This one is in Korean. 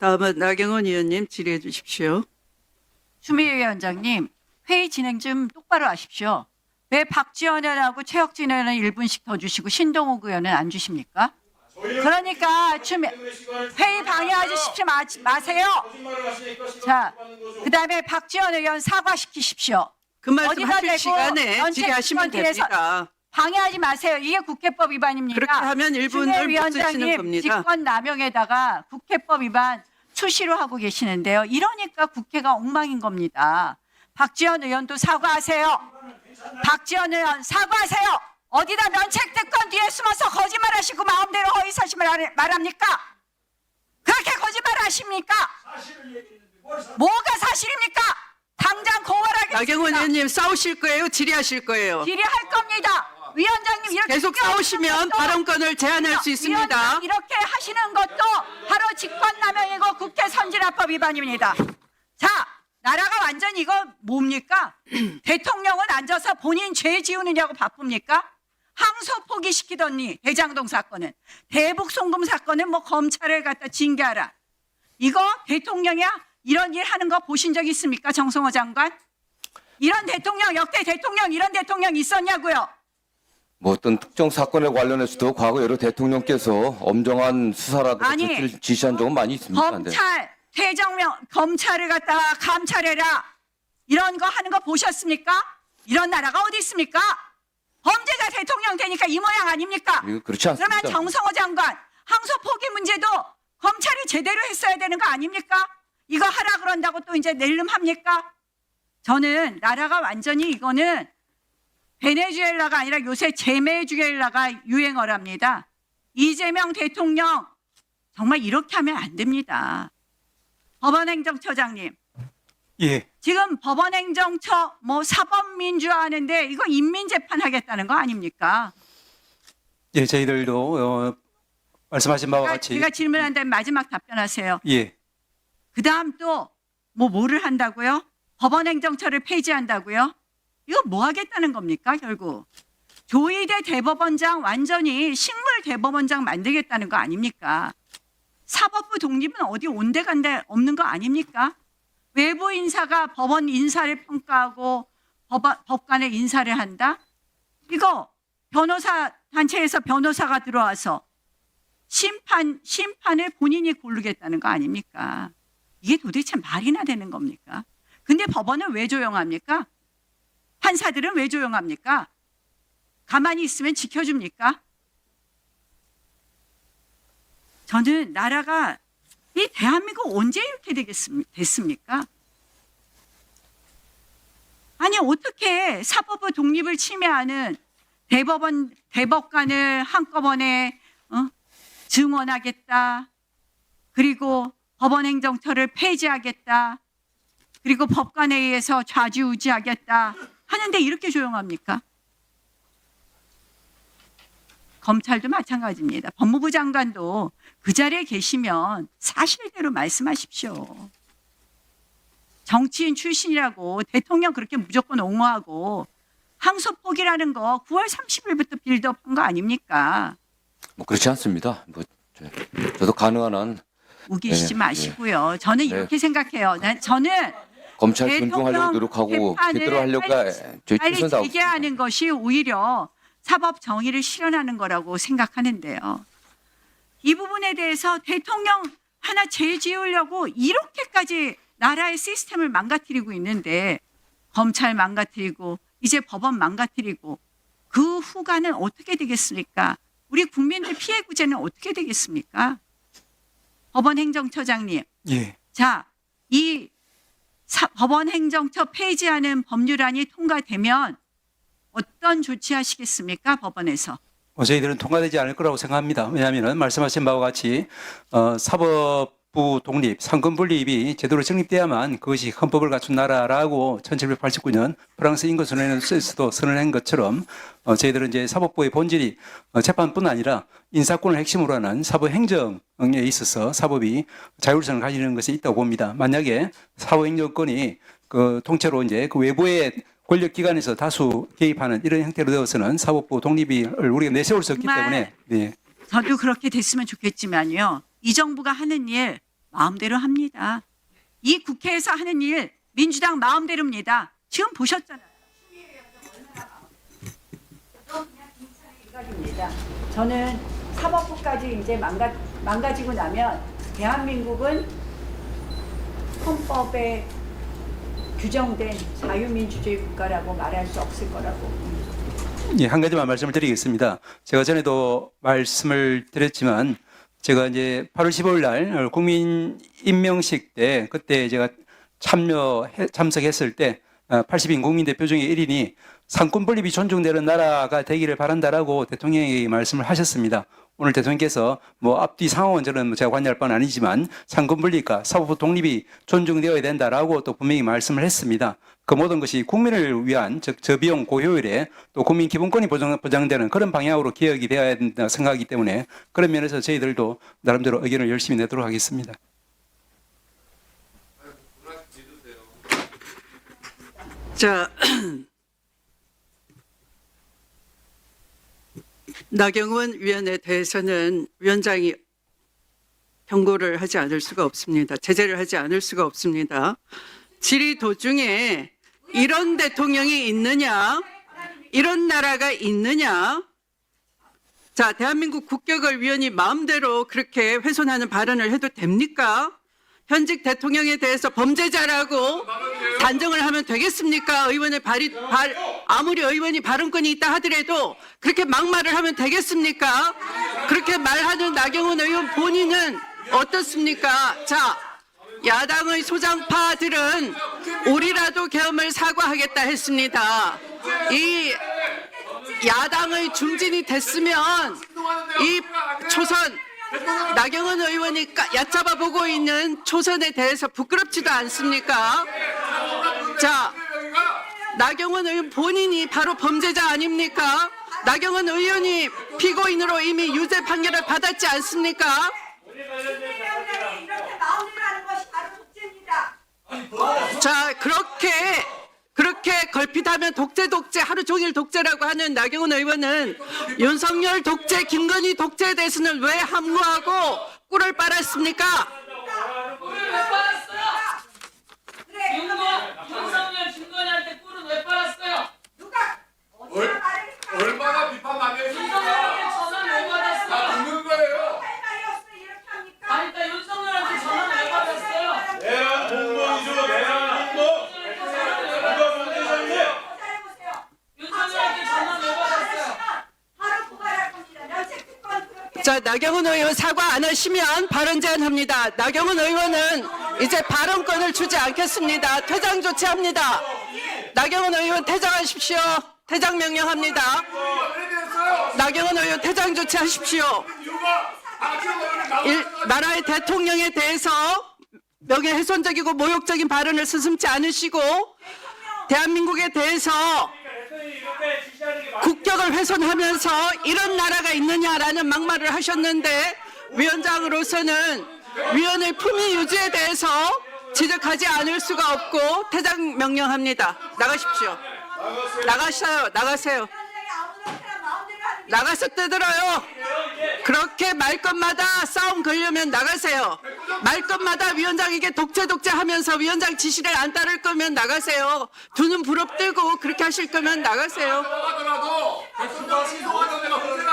다음은 나경원 의원님 질의해 주십시오. 추미애 위원장님, 회의 진행 좀 똑바로 하십시오. 왜 박지원 의원하고 최혁진 의원은 1분씩 더 주시고 신동욱 의원은 안 주십니까? 그러니까 추미 회의 방해하시지 마, 마세요. 자, 그다음에 박지원 의원 사과시키십시오. 그 말씀 하실 시간에 질의하시면 됩니다. 방해하지 마세요. 이게 국회법 위반입니다. 그렇게 하면 추미애 1분을 못 쓰시는 위원장님 겁니다. 직권 남용에다가 국회법 위반 수시로 하고 계시는데요. 이러니까 국회가 엉망인 겁니다. 박지원 의원도 사과하세요. 박지원 의원 사과하세요. 어디다 면책 특권 뒤에 숨어서 거짓말하시고 마음대로 허위 사실을 말- 말합니까? 그렇게 거짓말하십니까? 뭐가 사실입니까? 당장 고발하겠습니다. 나경원 의원님 싸우실 거예요? 질의하실 거예요? 질의할 겁니다. 위원장님 이렇게 계속 싸우시면 발언권을 제한할 수 있습니다. 이렇게 하시는 것도 바로 직권남용이고 국회 선진화법 위반입니다. 자, 나라가 완전 이거 뭡니까? 대통령은 앉아서 본인 죄 지우느냐고 바쁩니까? 항소 포기시키더니 대장동 사건은 대북 송금 사건은 뭐 검찰을 갖다 징계하라. 이거 대통령이야 이런 일 하는 거 보신 적 있습니까? 정성호 장관? 이런 대통령 역대 대통령 이런 대통령 있었냐고요? 뭐 어떤 특정 사건에 관련해서도 과거 여러 대통령께서 엄정한 수사라든가 아니, 조치를 지시한 적은 많이 있습니다. 네. 검찰 퇴정명 검찰을 갖다가 감찰해라 이런 거 하는 거 보셨습니까? 이런 나라가 어디 있습니까? 범죄자 대통령 되니까 이 모양 아닙니까? 이거 그렇지 않습니다. 그러면 정성호 장관 항소 포기 문제도 검찰이 제대로 했어야 되는 거 아닙니까? 이거 하라 그런다고 또 이제 낼름 합니까? 저는 나라가 완전히 이거는 베네수엘라가 아니라 요새 제메주엘라가 유행어랍니다. 이재명 대통령 정말 이렇게 하면 안 됩니다. 법원행정처장님, 예, 지금 법원행정처 뭐 사법민주화 하는데 이거 인민재판 하겠다는 거 아닙니까? 예, 저희들도 어, 말씀하신 바와 제가, 같이 제가 질문한 다음 마지막 답변하세요. 예, 그 다음 또 뭐 뭐를 한다고요? 법원행정처를 폐지한다고요? 이거 뭐 하겠다는 겁니까 결국? 조희대 대법원장 완전히 식물 대법원장 만들겠다는 거 아닙니까? 사법부 독립은 어디 온데간데 없는 거 아닙니까? 외부 인사가 법원 인사를 평가하고 법원, 법관의 인사를 한다? 이거 변호사 단체에서 변호사가 들어와서 심판 심판을 본인이 고르겠다는 거 아닙니까? 이게 도대체 말이나 되는 겁니까? 근데 법원은 왜 조용합니까? 판사들은 왜 조용합니까? 가만히 있으면 지켜줍니까? 저는 나라가 이 대한민국 언제 이렇게 되겠습니까? 아니 어떻게 사법부 독립을 침해하는 대법원 대법관을 한꺼번에 어? 증언하겠다. 그리고 법원 행정처를 폐지하겠다. 그리고 법관에 의해서 좌지우지하겠다. 하는데 이렇게 조용합니까? 검찰도 마찬가지입니다. 법무부 장관도 그 자리에 계시면 사실대로 말씀하십시오. 정치인 출신이라고 대통령 그렇게 무조건 옹호하고 항소 포기라는 거 9월 30일부터 빌드업한 거 아닙니까? 뭐 그렇지 않습니다. 뭐 저, 저도 가능한 한 우기시지 네, 마시고요. 저는 네. 이렇게 생각해요. 난 저는 검찰 존중하려고 노력하고 제대로 하려고 저희 빨리 최선 다하고 있습니다. 재개하는 것이 오히려 사법 정의를 실현하는 거라고 생각하는데요. 이 부분에 대해서 대통령 하나 죄 지으려고 이렇게까지 나라의 시스템을 망가뜨리고 있는데 검찰 망가뜨리고 이제 법원 망가뜨리고 그 후가는 어떻게 되겠습니까? 우리 국민들 피해 구제는 어떻게 되겠습니까? 법원 행정처장님, 예, 자, 이 사- 법원 행정처 폐지하는 법률안이 통과되면 어떤 조치하시겠습니까? 법원에서. 어, 저희들은 통과되지 않을 거라고 생각합니다. 왜냐하면 말씀하신 바와 같이 어, 사법 부 독립, 상권 분립이 제대로 정립돼야만 그것이 헌법을 갖춘 나라라고 1789년 프랑스 인권선언에서도 선언한 것처럼 어, 저희들은 이제 사법부의 본질이 어, 재판뿐 아니라 인사권을 핵심으로 하는 사법행정에 있어서 사법이 자율성을 가지는 것이 있다고 봅니다. 만약에 사법행정권이 그 통째로 이제 그 외부의 권력기관에서 다수 개입하는 이런 형태로 되어서는 사법부 독립을 우리가 내세울 수 없기 때문에 네. 저도 그렇게 됐으면 좋겠지만요. 이 정부가 하는 일 마음대로 합니다. 이 국회에서 하는 일 민주당 마음대로입니다. 지금 보셨잖아요. 저는 사법부까지 이제 망가, 망가지고 나면 대한민국은 헌법에 규정된 자유민주주의 국가라고 말할 수 없을 거라고. 예, 한 가지만 말씀을 드리겠습니다. 제가 전에도 말씀을 드렸지만 제가 이제 8월 15일 날 국민 임명식 때 그때 제가 참여 참석했을 때 80인 국민 대표 중에 1인이 상권 분립이 존중되는 나라가 되기를 바란다라고 대통령이 말씀을 하셨습니다. 오늘 대통령께서 뭐 앞뒤 상황은 저는 제가 관여할 바는 아니지만 상권 분립과 사법부 독립이 존중되어야 된다라고 또 분명히 말씀을 했습니다. 그 모든 것이 국민을 위한 즉 저비용 고효율에 또 국민 기본권이 보장, 보장되는 그런 방향으로 개혁이 되어야 된다 생각하기 때문에 그런 면에서 저희들도 나름대로 의견을 열심히 내도록 하겠습니다. 자, 나경원 위원에 대해서는 위원장이 경고를 하지 않을 수가 없습니다. 제재를 하지 않을 수가 없습니다. 질의 도중에 이런 대통령이 있느냐, 이런 나라가 있느냐, 자, 대한민국 국격을 위원이 마음대로 그렇게 훼손하는 발언을 해도 됩니까? 현직 대통령에 대해서 범죄자라고 단정을 하면 되겠습니까? 의원의 발이, 발, 아무리 의원이 발언권이 있다 하더라도 그렇게 막말을 하면 되겠습니까? 그렇게 말하는 나경원 의원 본인은 어떻습니까? 자, 야당의 소장파들은 우리라도 계엄을 사과하겠다 했습니다. 이 야당의 중진이 됐으면 이 초선 나경원 의원이 까- 얕잡아 보고 있는 초선에 대해서 부끄럽지도 않습니까? 자, 나경원 의원 본인이 바로 범죄자 아닙니까? 나경원 의원이 피고인으로 이미 유죄 판결을 받았지 않습니까? 자, 그렇게 그렇게 걸핏하면 독재 독재 하루 종일 독재라고 하는 나경원 의원은 윤석열 독재, 김건희 독재에 대해서는 왜 함구하고 꿀을 빨았습니까? 꿀을 왜 빨았어요? 윤거 윤석열 김건희한테 꿀은 왜 빨았어요? 얼, 얼마나 비판 많이 했습니까? 윤석열한테 전화를 왜 다 받았어요? 듣는 거예요. 아니 그러니까 윤석열한테 전화를 왜 받았어요? 내란 공무원이죠, 내란 공무원. 누가 문제점이에요? 윤석열한테 전화를 왜 받았어요? 바로 고발할 겁니다. 면책특권 그렇게 자, 나경원 의원 사과 안 하시면 발언 제한합니다. 나경원 의원은 이제 발언권을 주지 않겠습니다. 퇴장 조치합니다. 나경원 의원 퇴장하십시오. 퇴장 명령합니다. 나경원 의원 퇴장 조치하십시오. 일, 나라의 대통령에 대해서 명예훼손적이고 모욕적인 발언을 스슴지 않으시고 대한민국에 대해서 국격을 훼손하면서 이런 나라가 있느냐라는 막말을 하셨는데 위원장으로서는 위원의 품위 유지에 대해서 지적하지 않을 수가 없고 퇴장 명령합니다. 나가십시오. 나가셔요. 나가세요. 나가서 뜯들어요. 그렇게 말 것마다 싸움 걸려면 나가세요. 말 것마다 위원장에게 독재 독재 하면서 위원장 지시를 안 따를 거면 나가세요. 두 눈 부릅뜨고 그렇게 하실 거면 나가세요. 하더라도 신속하던 문제가